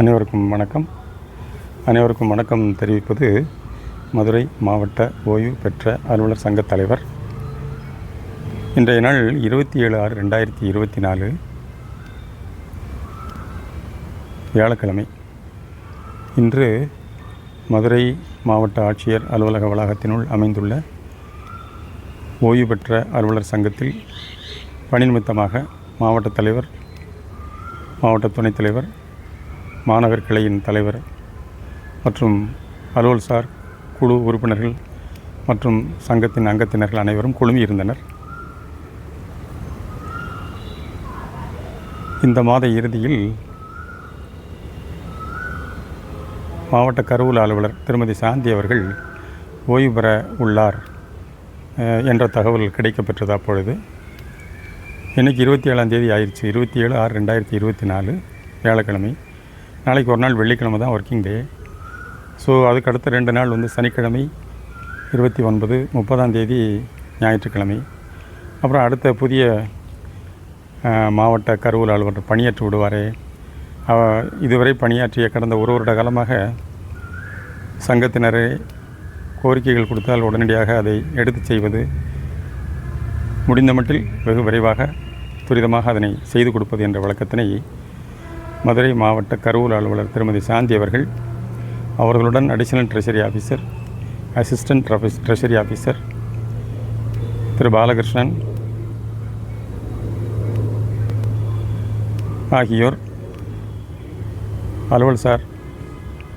அனைவருக்கும் வணக்கம். அனைவருக்கும் வணக்கம் தெரிவிப்பது மதுரை மாவட்ட ஓய்வு பெற்ற அலுவலர் சங்க தலைவர். இன்றைய நாள் இருபத்தி ஏழு ஆறு ரெண்டாயிரத்தி இருபத்தி நாலு. வியாழக்கிழமை. இன்று மதுரை மாவட்ட ஆட்சியர் அலுவலக வளாகத்தினுள் அமைந்துள்ள ஓய்வு பெற்ற அலுவலர் சங்கத்தில் பணி நிமித்தமாக மாவட்ட தலைவர் மாவட்ட துணைத் தலைவர் மாநகர் கிளையின் தலைவர் மற்றும் அலுவல்சார் குழு உறுப்பினர்கள் மற்றும் சங்கத்தின் அங்கத்தினர்கள் அனைவரும் குழுமியிருந்தனர். இந்த மாத இறுதியில் மாவட்ட கருவூல அலுவலர் திருமதி சாந்தி அவர்கள் ஓய்வு பெற உள்ளார் என்ற தகவல் கிடைக்கப்பெற்றது அப்பொழுது. இன்றைக்கி இருபத்தி ஏழாம் தேதி ஆயிடுச்சு. இருபத்தி ஏழு ஆறு ரெண்டாயிரத்தி இருபத்தி நாலு வியாழக்கிழமை. நாளைக்கு ஒரு நாள் வெள்ளிக்கிழமை தான் ஒர்க்கிங் டே ஸோ அதுக்கு அடுத்த ரெண்டு நாள் வந்து சனிக்கிழமை இருபத்தி ஒன்பது முப்பதாம் தேதி ஞாயிற்றுக்கிழமை. அப்புறம் அடுத்த புதிய மாவட்ட கருவூல அலுவலர் பணியாற்றி விடுவாரே. அவ- இதுவரை பணியாற்றிய கடந்த ஒரு வருட காலமாக சங்கத்தினரை கோரிக்கைகள் கொடுத்தால் உடனடியாக அதை எடுத்து செய்வது முடிந்த மட்டில் வெகு விரைவாக துரிதமாக அதனை செய்து கொடுப்பது என்ற வழக்கத்தினை மதுரை மாவட்ட கரூர் அலுவலர் திருமதி சாந்தி அவர்கள் அவர்களுடன் additional treasury officer assistant treasury officer திரு பாலகிருஷ்ணன் ஆகியோர் அலுவல் சார்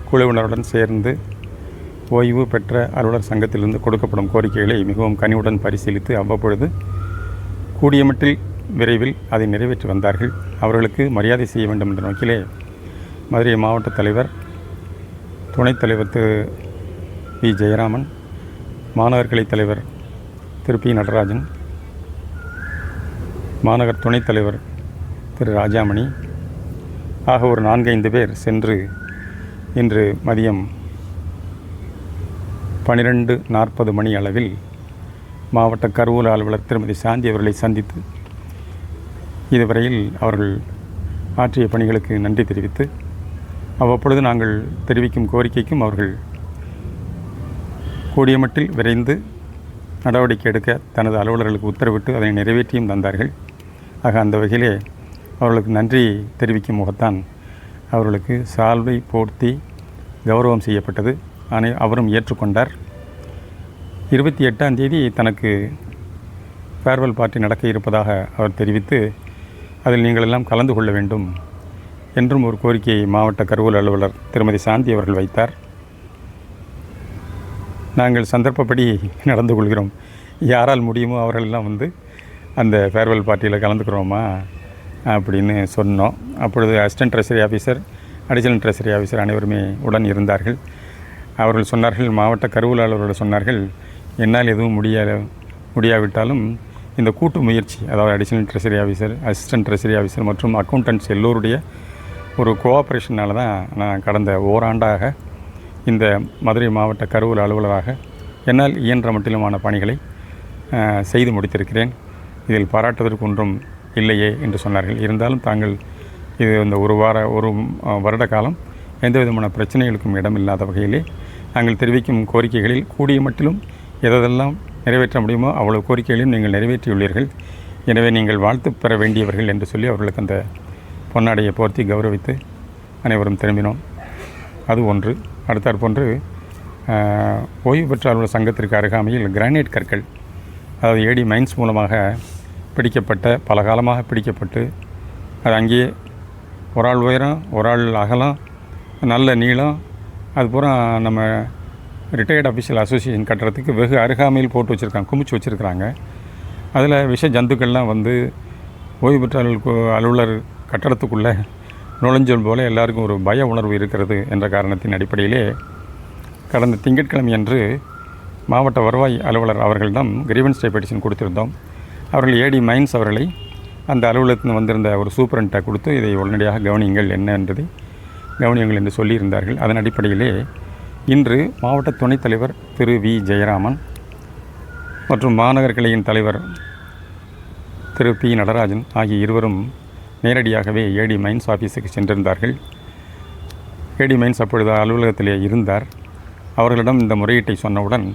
குழுவினருடன் சேர்ந்து ஓய்வு பெற்ற அலுவலர் சங்கத்திலிருந்து கொடுக்கப்படும் கோரிக்கைகளை மிகவும் கனிவுடன் பரிசீலித்து அவ்வப்பொழுது கூடிய மட்டில் விரைவில் அதை நிறைவேற்றி வந்தார்கள். அவர்களுக்கு மரியாதை செய்ய வேண்டும் என்ற நோக்கிலே மதுரை மாவட்ட தலைவர் துணைத் தலைவர் திரு பி. ஜெயராமன் மாநகர் கிளை தலைவர் திரு பி. நடராஜன் மாநகர் துணைத் தலைவர் திரு ராஜாமணி ஆக ஒரு நான்கைந்து பேர் சென்று இன்று மதியம் பனிரெண்டு நாற்பது மணி அளவில் மாவட்ட கருவூல அலுவலர் திருமதி சாந்தி அவர்களை சந்தித்து இதுவரையில் அவர்கள் ஆற்றிய பணிகளுக்கு நன்றி தெரிவித்து அவ்வப்பொழுது நாங்கள் தெரிவிக்கும் கோரிக்கைக்கும் அவர்கள் கூடிய மட்டில் விரைந்து நடவடிக்கை எடுக்க தனது அலுவலர்களுக்கு உத்தரவிட்டு அதனை நிறைவேற்றியும் தந்தார்கள். ஆக அந்த வகையிலே அவர்களுக்கு நன்றி தெரிவிக்கும் முகத்தான் அவர்களுக்கு சால்வை போர்த்தி கௌரவம் செய்யப்பட்டது. அனை அவரும் ஏற்றுக்கொண்டார். இருபத்தி எட்டாம் தேதி தனக்கு ஃபேர்வெல் பார்ட்டி நடக்க இருப்பதாக அவர் தெரிவித்து அதில் நீங்கள் எல்லாம் கலந்து கொள்ள வேண்டும் என்றும் ஒரு கோரிக்கையை மாவட்ட கருவூல அலுவலர் திருமதி சாந்தி அவர்கள் வைத்தார். நாங்கள் சந்தர்ப்பப்படி நடந்து கொள்கிறோம். யாரால் முடியுமோ அவர்களெல்லாம் வந்து அந்த ஃபேர்வெல் பார்ட்டியில் கலந்துக்கிறோமா அப்படின்னு சொன்னோம். அப்பொழுது assistant treasury officer additional treasury officer அனைவருமே உடன் இருந்தார்கள். அவர்கள் சொன்னார்கள் மாவட்ட கருவூல சொன்னார்கள் என்னால் எதுவும் முடிய முடியாவிட்டாலும் இந்த கூட்டு முயற்சி அதாவது additional treasury officer assistant treasury officer மற்றும் அக்கௌண்டன்ட்ஸ் எல்லோருடைய ஒரு கோஆப்ரேஷனால் தான் நான் கடந்த ஓராண்டாக இந்த மதுரை மாவட்ட கருவூல அலுவலராக என்னால் இயன்ற மட்டிலுமான பணிகளை செய்து முடித்திருக்கிறேன். இதில் பாராட்டுவதற்கு ஒன்றும் இல்லையே என்று சொன்னார்கள். இருந்தாலும் தாங்கள் இது இந்த ஒரு வார ஒரு வருட காலம் எந்த விதமான பிரச்சனைகளுக்கும் இடமில்லாத வகையிலே நாங்கள் தெரிவிக்கும் கோரிக்கைகளில் கூடிய மட்டிலும் எதெல்லாம் நிறைவேற்ற முடியுமோ அவ்வளவு கோரிக்கைகளையும் நீங்கள் நிறைவேற்றியுள்ளீர்கள். எனவே நீங்கள் வாழ்த்து பெற வேண்டியவர்கள் என்று சொல்லி அவர்களுக்கு அந்த பொன்னாடையை போர்த்தி கௌரவித்து அனைவரும் திரும்பினோம். அது ஒன்று. அடுத்தார் போன்று ஓய்வு பெற்ற அலுவலர் சங்கத்திற்கு அருகாமையில் கிரானைட் கற்கள் அதாவது ஏடி மைன்ஸ் மூலமாக பிடிக்கப்பட்ட பல காலமாக பிடிக்கப்பட்டு அது அங்கேயே ஒரு ஆள் உயரம் ஒரு ஆள் அகலம் நல்ல நீளம் அது பூரா நம்ம ரிட்டையர்ட் அஃபிஷியல் அசோசியேஷன் கட்டுறதுக்கு வெகு அருகாமையில் போட்டு வச்சுருக்காங்க குமிச்சு வச்சுருக்குறாங்க. அதில் விஷ ஜந்துக்கள்லாம் வந்து ஓய்வு பெற்ற அலுவலர் கட்டடத்துக்குள்ளே நுழைஞ்சல் போல எல்லாருக்கும் ஒரு பய உணர்வு இருக்கிறது என்ற காரணத்தின் அடிப்படையிலே கடந்த திங்கட்கிழமை அன்று மாவட்ட வருவாய் அலுவலர் அவர்களிடம் கிரீவன்ஸ் பெட்டிஷன் கொடுத்திருந்தோம். அவர்கள் ஏடி மைன்ஸ் அவர்களை அந்த அலுவலகத்தில் வந்திருந்த ஒரு சூப்பரண்ட்டை கொடுத்து இதை உடனடியாக கவனியுங்கள் என்ன என்பதை கவனியுங்கள் என்று சொல்லியிருந்தார்கள். அதன் அடிப்படையிலே இன்று மாவட்ட துணைத் தலைவர் திரு வி. ஜெயராமன் மற்றும் மாநகர் கிளையின் தலைவர் திரு பி. நடராஜன் ஆகிய இருவரும் நேரடியாகவே ஏடி மைன்ஸ் ஆஃபீஸுக்கு சென்றிருந்தார்கள். ஏடி மைன்ஸ் அப்பொழுது அலுவலகத்திலே இருந்தார். அவர்களிடம் இந்த முறையீட்டை சொன்னவுடன்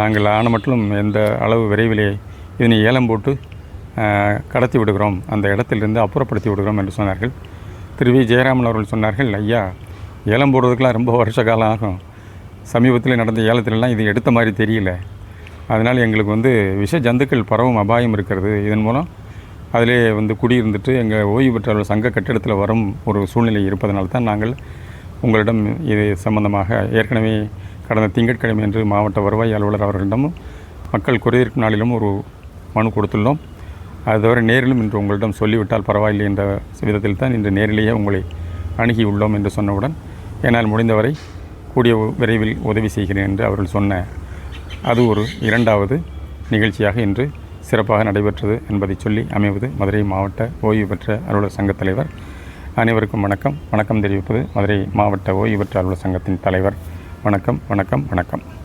நாங்கள் ஆன மட்டும் எந்த அளவு விரைவிலே இதனை ஏலம் போட்டு கடத்தி விடுகிறோம். அந்த இடத்திலிருந்து அப்புறப்படுத்தி விடுகிறோம் என்று சொன்னார்கள். திரு. வி. ஜெயராமன் அவர்கள் சொன்னார்கள் ஐயா ஏலம் போடுறதுக்கெலாம் ரொம்ப வருஷ காலம் ஆகும். சமீபத்தில் நடந்த ஏலத்திலலாம் இது எடுத்த மாதிரி தெரியல. அதனால் எங்களுக்கு வந்து விஷ ஜந்துக்கள் பரவும் அபாயம் இருக்கிறது. இதன் மூலம் அதிலே வந்து குடியிருந்துட்டு எங்கள் ஓய்வு பெற்றவர்கள் சங்க கட்டிடத்தில் வரும் ஒரு சூழ்நிலை இருப்பதனால தான் நாங்கள் உங்களிடம் இது சம்பந்தமாக ஏற்கனவே கடந்த திங்கட்கிழமை என்று மாவட்ட வருவாய் அலுவலர் அவர்களிடமும் மக்கள் குறைதீர்க்கும் நாளிலும் ஒரு மனு கொடுத்துள்ளோம். அது தவிர நேரிலும் இன்று உங்களிடம் சொல்லிவிட்டால் பரவாயில்லை என்ற விதத்தில் தான் இன்று நேரிலேயே உங்களை அணுகியுள்ளோம் என்று சொன்னவுடன் என்னால் முடிந்தவரை கூடிய விரைவில் உதவி செய்கிறேன் என்று அவர்கள் சொன்ன அது ஒரு இரண்டாவது நிகழ்ச்சியாக இன்று சிறப்பாக நடைபெற்றது என்பதை சொல்லி அமைவது மதுரை மாவட்ட ஓய்வு பெற்ற அலுவலர் சங்கத் தலைவர். அனைவருக்கும் வணக்கம். வணக்கம் தெரிவிப்பது மதுரை மாவட்ட ஓய்வு பெற்ற அலுவலர் சங்கத்தின் தலைவர். வணக்கம் வணக்கம் வணக்கம்.